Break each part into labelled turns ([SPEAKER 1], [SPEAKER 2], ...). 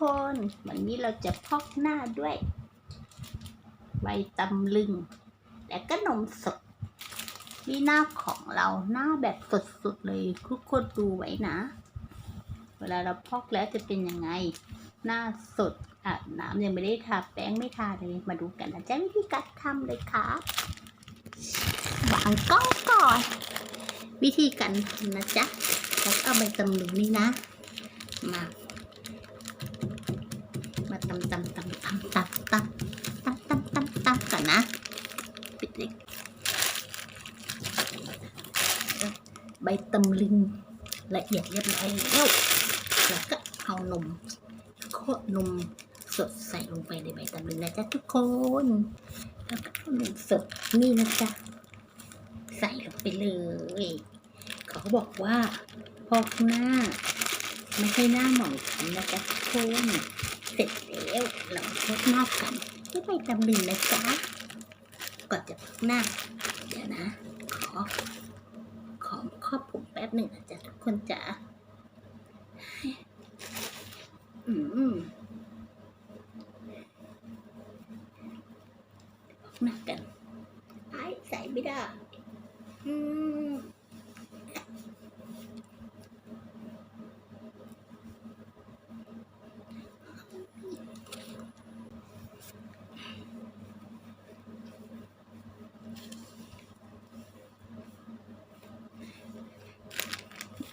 [SPEAKER 1] คน วันนี้เราจะพอกหน้าด้วย ใบตำลึง และก็นมสดนี่หน้าของเราหน้าแบบสดๆเลยทุกคนดูไว้นะ เวลาเราพอกแล้วจะเป็นยังไง หน้าสดอาบน้ำยังไม่ได้ทาแป้งไม่ทาเลยมาดูกันนะจ๊ะวิธีการทำเลยครับวางกล้องก่อน วิธีการทำนะจ๊ะแล้วก็เอาใบตำลึงนี่นะมา ตำตำตำตำตำตำตำตำตำตำก่อนนะ ปิดเลยใบตำลึงละเอียดเรียบร้อยแล้วแล้วก็เอานมโคตรนมสดใส่ลงไปในใบตำลึงนะจ๊ะทุกคน แล้วก็นมสดนี่นะจ๊ะใส่ลงไปเลยเขาบอกว่าพอกหน้า ไม่ให้หน้าหมองคล้ำนะจ๊ะทุกคนเสร็จ แล้วเราพอกหน้ากันด้วยใบตำลึงนะจ๊ะก่อนจะพอกหน้า เดี๋ยวนะ ขอ ขอครอบผมแป๊บหนึ่งนะจ๊ะทุกคนจ๋าอืมพอกหน้ากันไอ้ใส่ไม่ได้ อืม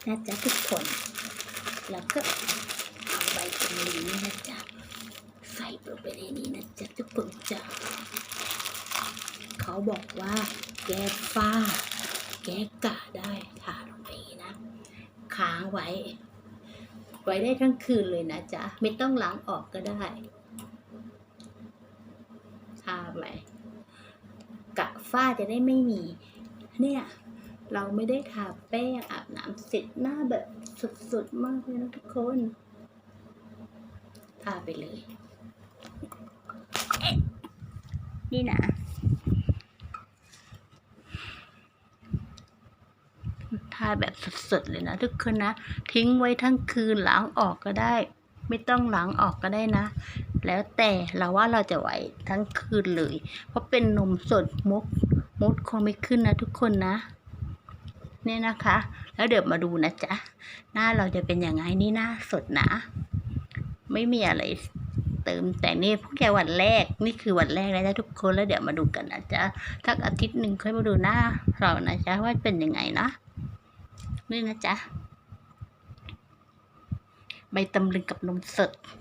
[SPEAKER 1] นะจ๊ะทุกคน แล้วก็เอาใบตำลึงนี่นะจ๊ะใส่ลงไปในนี้นะจ๊ะทุกคนจ้ะเขาบอกว่าแก้ฝ้า แก้กะได้ทาลงไปนะค้างไว้ ไว้ได้ทั้งคืนเลยนะจ๊ะไม่ต้องล้างออกก็ได้ทาไปกะฝ้าจะได้ไม่มี เนี่ย เราไม่ได้ทาแป้งอาบน้ำเสร็จหน้าแบบสุดๆ มากเลยนะทุกคน ทาไปเลยเนี่นะทาแบบสดๆเลยนะทุกคนนะ ทิ้งไว้ทั้งคืนล้างออกก็ได้ ไม่ต้องล้างออกก็ได้นะ แล้วแต่เราว่าเราจะไหวทั้งคืนเลย เพราะเป็นนมสดมดมดคงไม่ขึ้นนะทุกคนนะ เนี่ยนะคะ แล้วเดี๋ยวมาดูนะจ๊ะ หน้าเราจะเป็นยังไงนี่หน้าสดนะ ไม่มีอะไรเติมแต่นี่พวกแกวันแรกนี่คือวันแรกนะจ๊ะทุกคนแล้วเดี๋ยวมาดูกันนะจ๊ะทักอาทิตย์หนึ่งค่อยมาดูหน้าเรานะจ๊ะว่าเป็นยังไงนะนี่นะจ๊ะใบตำลึงกับนมสด